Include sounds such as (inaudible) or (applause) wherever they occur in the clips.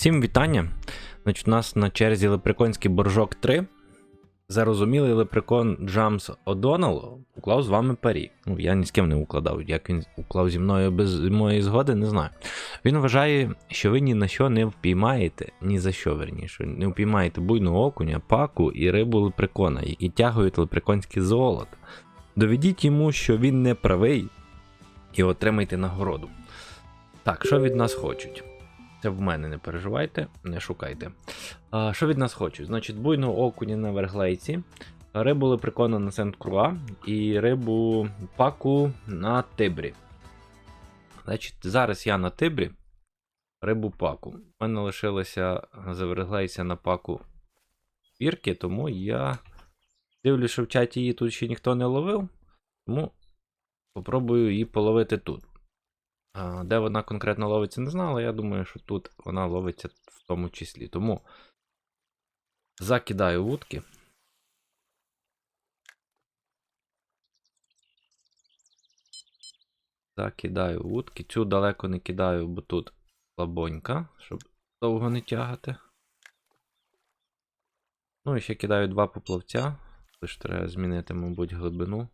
Всім вітання. Значить, у нас на черзі лепреконський боржок 3. Зарозумілий лепрекон Джамс О'Доннелл уклав з вами парі. Ну, я ні з ким не укладав. Як він уклав зі мною без моєї згоди, не знаю. Він вважає, що ви ні на що не впіймаєте, ні за що верніше. Не впіймаєте буйну окуня, паку і рибу лепрекона, які тягують лепреконське золото. Доведіть йому, що він не правий, і отримайте нагороду. Так, що від нас хочуть? Це в мене не переживайте, не шукайте. А, що від нас хочуть? Значить, буйну окуня на верглейці, рибу лепрекона на Сент-Круа і рибу паку на Тибрі. Значить, зараз я на Тибрі, рибу паку. У мене лишилося заверглейця на паку пірки, тому я дивлюсь, що в чаті її тут ще ніхто не ловив. Тому попробую її половити тут. Де вона конкретно ловиться, не знаю, але я думаю, що тут вона ловиться в тому числі. Тому закидаю вудки. Закидаю вудки. Цю далеко не кидаю, бо тут слабонька, щоб довго не тягати. Ну і ще кидаю два поплавця. Тож треба змінити, мабуть, глибину.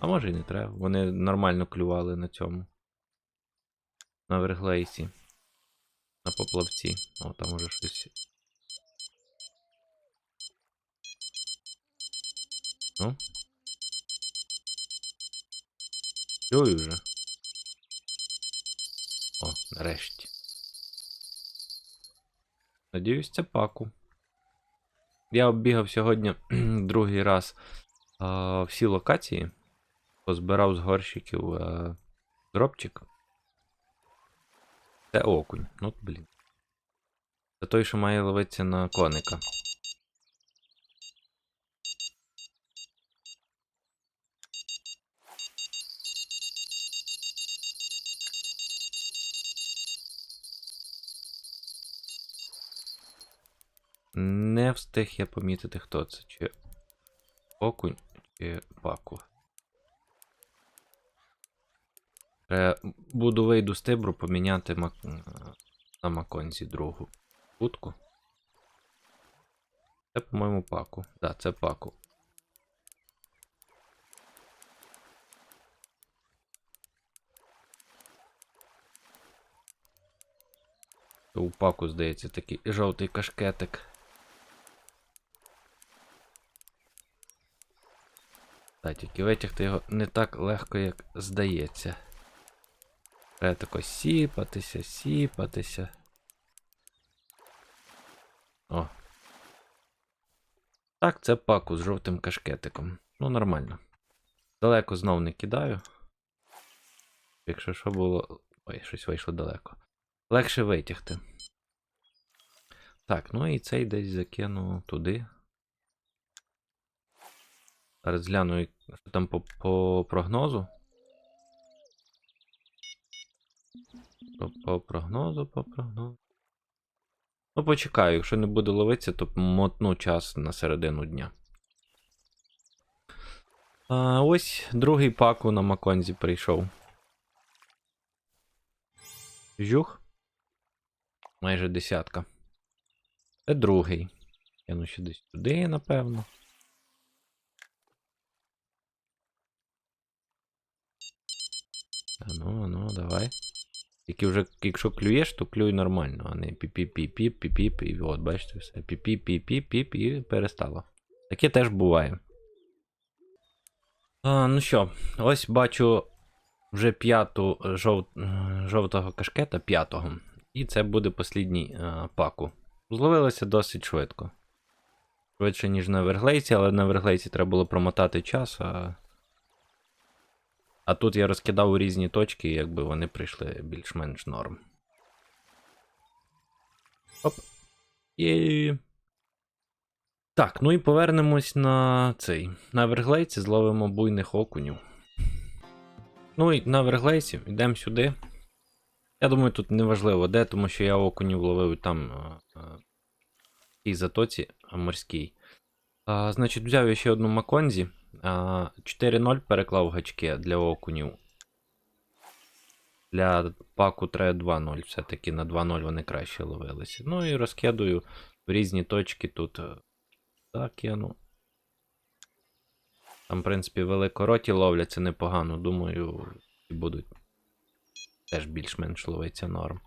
А може і не треба. Вони нормально клювали на цьому. На верглейсі. На поплавці. О, там уже щось. Ну. Чую вже. О, нарешті. Надіюсь, це паку. Я оббігав сьогодні (clears throat) другий раз а, всі локації. Позбирав з горщиків а, дропчик. Це окунь. Ну, блін. Це той, що має ловитися на коника. Не встиг я помітити, хто це. Чи окунь, чи паку. Е, Буду вийду з тибру поміняти мак... е, на маконзі другу утку. Це, по-моєму, паку. Так, да, це паку. У паку, здається, такий жовтий кашкетик. Так, тільки витягти його не так легко, як здається. Треба тако сіпатися, сіпатися. О. Так, це паку з жовтим кашкетиком. Ну, нормально. Далеко знов не кидаю. Якщо що було. Ой, щось вийшло далеко. Легше витягти. Так, ну і цей десь закину туди. Зараз гляну, що там по, по прогнозу. По, прогнозу, по прогнозу. Ну, почекаю, якщо не буде ловитися, то мотну час на середину дня. А, ось другий паку на Маконзі прийшов. Жух. Майже десятка. Це другий. Я ну ще десь туди, напевно. Ну, а ну, давай. Тільки вже, якщо клюєш, то клюй нормально, а не піп-піп-піп-піп, піп-піп, і от, бачите, все. Піп-піп-піп-піп, і перестало. Таке теж буває. А, ну що, ось бачу вже п'яту жов... жовтого кашкета, п'ятого. І це буде послідній а, паку. Зловилося досить швидко. Швидше, ніж на верглейці, але на верглейці треба було промотати час, а. А тут я розкидав у різні точки, і якби вони прийшли більш-менш норм. Оп. І... Так, ну і повернемось на цей. На верглейці зловимо буйних окунів. Ну і на верглейці йдемо сюди. Я думаю, тут неважливо де, тому що я окунів ловив там а, а, в тій затоці морській. А, Значить, взяв я ще одну Маконзі. А, 4-0 переклав гачки для окунів. Для паку треба 2.0, все-таки на 2.0 вони краще ловилися. Ну і розкидую в різні точки тут. Так, кину. Там, в принципі, великороті ловляться непогано, думаю, будуть теж більш-менш ловиться норм.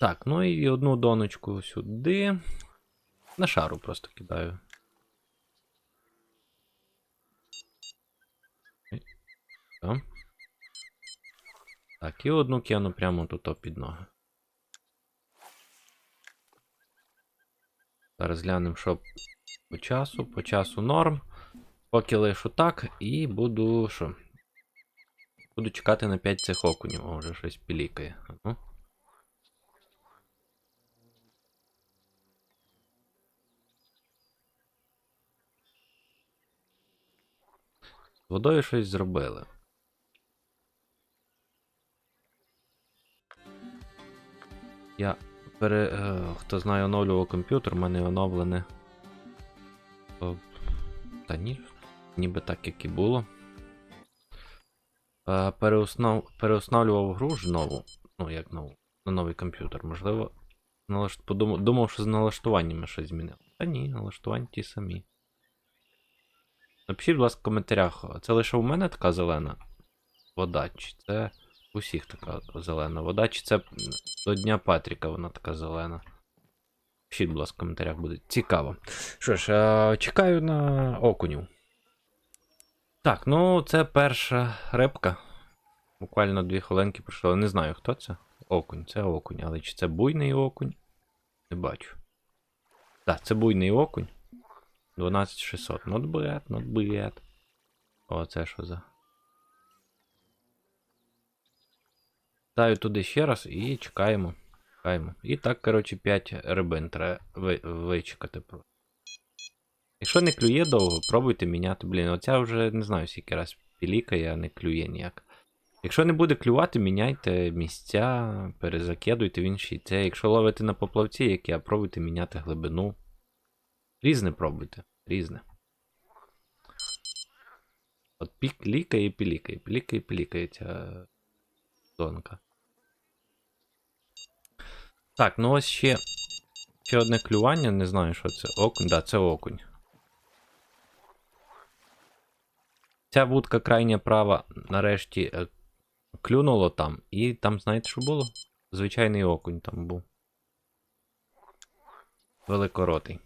Так, ну і одну доночку сюди. На шару просто кидаю. Там. Так, і одну кину прямо тут під ноги. Зараз глянемо, що по часу. По часу норм. Поки лишу так, і буду що? Буду чекати на 5 цих окунів, О, вже щось пілікає. Ну. З водою щось зробили. Я пере... е, хто знає, оновлював комп'ютер, в мене оновлене. Та ні, ніби так, як і було. Е, Переуснав... Переустанавлював гру ж нову. Ну, як нову, на новий комп'ютер. Можливо, налашт... подумав... думав, що з налаштуваннями щось змінило. Та ні, налаштування ті самі. Напишіть, будь ласка, в коментарях, це лише у мене така зелена вода, чи це у всіх така зелена вода, чи це до Дня Патріка вона така зелена. Пишіть, будь ласка, в коментарях буде цікаво. Що ж, е, чекаю на окунів. Так, ну це перша рибка. Буквально дві хвилинки пройшло. Не знаю, хто це. Окунь, це окунь. Але чи це буйний окунь? Не бачу. Так, це буйний окунь. 12600. Not bad, not bad. О, це що за. Ставлю туди ще раз і чекаємо. Чекаємо. І так, коротше, 5 рибин треба ви, вичекати. Якщо не клює довго, пробуйте міняти. Блін, оця вже не знаю, скільки раз пілікає, а не клює ніяк. Якщо не буде клювати, міняйте місця, перезакидуйте в інші. Це якщо ловите на поплавці, як я, пробуйте міняти глибину. Різне пробуйте. Різне. От пік лікає пілікає, пілікає і пілікає ця тонка. Так, ну ось ще. Ще одне клювання, не знаю, що це. Окунь, да, це окунь. Ця вудка крайня права нарешті е, клюнуло там, і там, знаєте, що було? Звичайний окунь там був. Великоротий.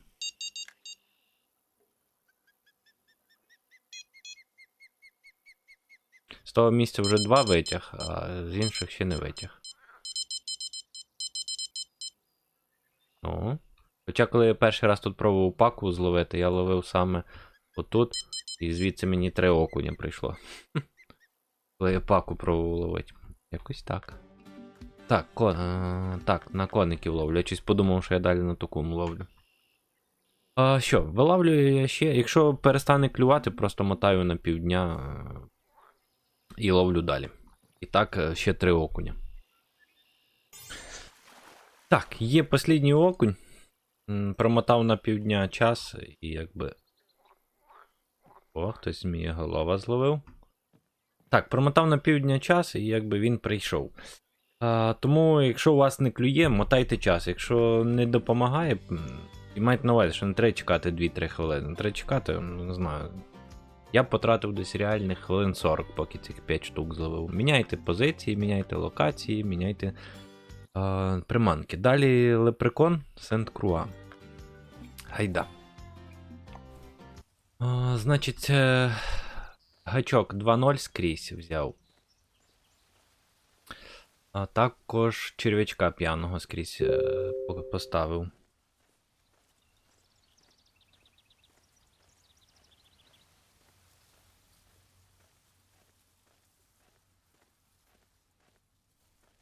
З того місця вже два витяг, а з інших ще не витяг. Ну. Хоча, коли я перший раз тут пробував паку зловити, я ловив саме отут, і звідси мені три окуня прийшло. (laughs) Коли я паку пробував ловити. Якось так. Так, кон... е, так, на коників ловлю. Я щось подумав, що я далі на такому ловлю. А, що, вилавлюю я ще. Якщо перестане клювати, просто мотаю на півдня е, і ловлю далі. І так, е, ще три окуня. Так, є послідній окунь. Промотав на півдня час, і якби. О, хтось зміє голова зловив. Так, промотав на півдня час, і якби він прийшов. А, тому, якщо у вас не клює, мотайте час. Якщо не допомагає, і майте на увазі, що не треба чекати 2-3 хвилини. Треба чекати, не знаю. Я потратив десь реальних хвилин 40, поки цих 5 штук зловив. Міняйте позиції, міняйте локації, міняйте а, приманки. Далі лепрекон Сент-Круа. Гайда. А, значить, е, гачок 2.0 скрізь взяв. А також черв'ячка п'яного скрізь е, поставив.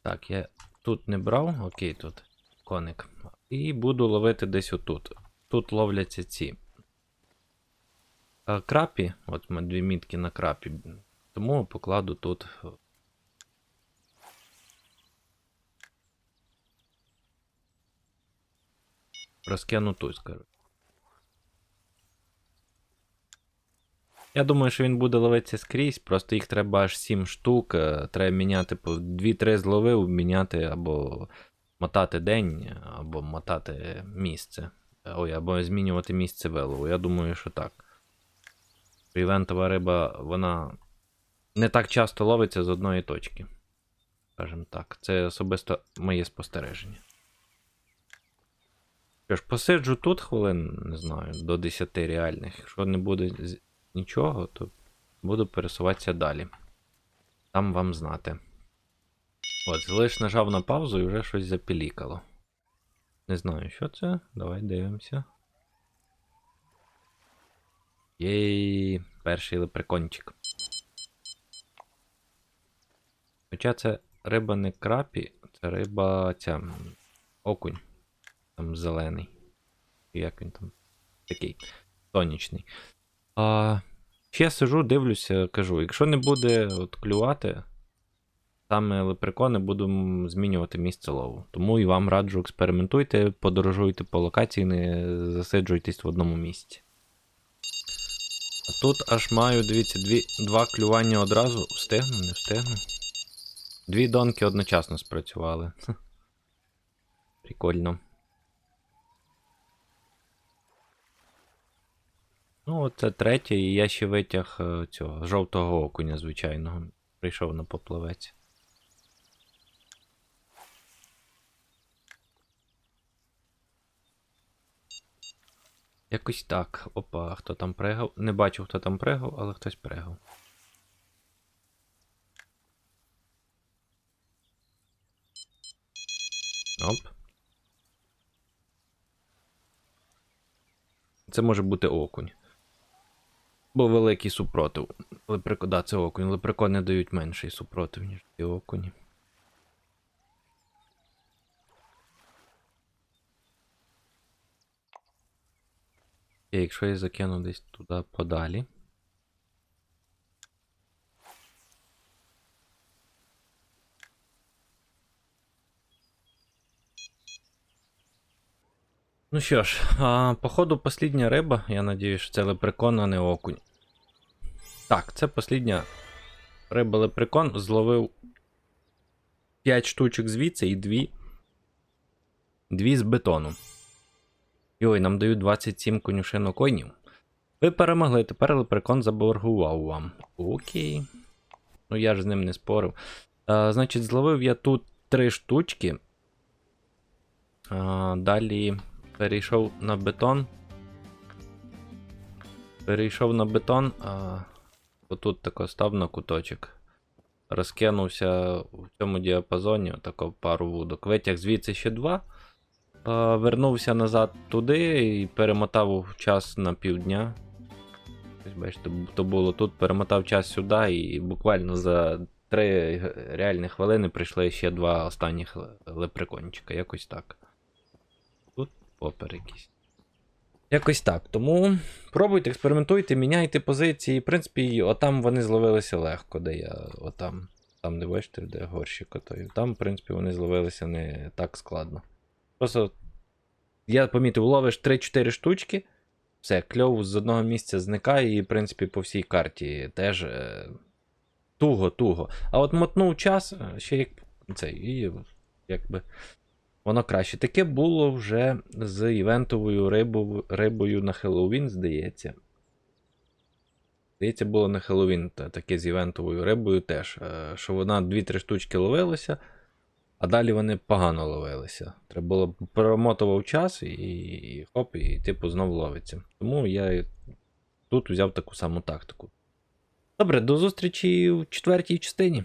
Так, я тут не брав, окей, тут коник. І буду ловити десь отут. Тут ловляться ці. е, Крапі, от мене дві мітки на крапі. Тому покладу тут. Розкину тут, скажу. Я думаю, що він буде ловитися скрізь, просто їх треба аж 7 штук. е, Треба міняти по 2-3 зловив, міняти або мотати день, або мотати місце. Ой, або змінювати місце вилову. Я думаю, що так. Івентова риба, вона не так часто ловиться з одної точки. Скажімо так, це особисто моє спостереження. Що ж, посиджу тут хвилин, не знаю, до 10 реальних. Якщо не буде нічого, то буду пересуватися далі. Там вам знати. От, лиш нажав на паузу і вже щось запілікало. Не знаю, що це. Давай дивимося. Єй, перший лепрекончик. Хоча це риба не крапі, це риба ця окунь. Там зелений. Як він там? Такий сонячний. А, ще сижу, дивлюся, кажу, якщо не буде от клювати, саме лепрекони буду змінювати місце лову. Тому і вам раджу експериментуйте, подорожуйте по локації, не засиджуйтесь в одному місці. А тут аж маю, дивіться, дві, два клювання одразу. Встигну, не встигну. Дві донки одночасно спрацювали. Прикольно. Ну, оце третє, і я ще витяг е, цього жовтого окуня звичайного. Прийшов на поплавець. Якось так. Опа, хто там пригав? Не бачив, хто там пригав, але хтось пригав. Оп. Це може бути окунь. Бо великий супротив. Лепреко... Да, це окунь. Лепрекони дають менший супротив, ніж ті окуні. І якщо я закину десь туди подалі. Ну що ж, а, походу, послідня риба. Я надіюсь, що це лепрекон, а не окунь. Так, це послідня риба лепрекон. Зловив 5 штучок звідси і 2. 2 з бетону. Йой, нам дають 27 конюшинокойнів. Ви перемогли, тепер лепрекон заборгував вам. Окей. Ну я ж з ним не спорив. А, значить, зловив я тут 3 штучки. А, далі перейшов на бетон. Перейшов на бетон, а отут тако став на куточок. Розкинувся в цьому діапазоні, отако пару вудок. Витяг звідси ще два. А, вернувся назад туди і перемотав час на півдня. Ось бачите, то було тут, перемотав час сюди, і буквально за 3 реальні хвилини прийшли ще два останніх лепрекончика. Якось так. Тут попер якийсь. Якось так. Тому пробуйте, експериментуйте, міняйте позиції. В принципі, отам вони зловилися легко, де я. Отам. Там не бачите, де горщик отой. Там, в принципі, вони зловилися не так складно. Просто я помітив, ловиш 3-4 штучки, все, кльов з одного місця зникає, і, в принципі, по всій карті теж е, туго-туго. А от мотнув час, е, ще як цей, і якби воно краще. Таке було вже з івентовою рибою, рибою на Хеллоуін, здається. Здається, було на Хеллоуін та- таке з івентовою рибою теж, е, що вона 2-3 штучки ловилася, а далі вони погано ловилися. Треба було перемотував час і, хоп, і типу знов ловиться. Тому я тут взяв таку саму тактику. Добре, до зустрічі в четвертій частині.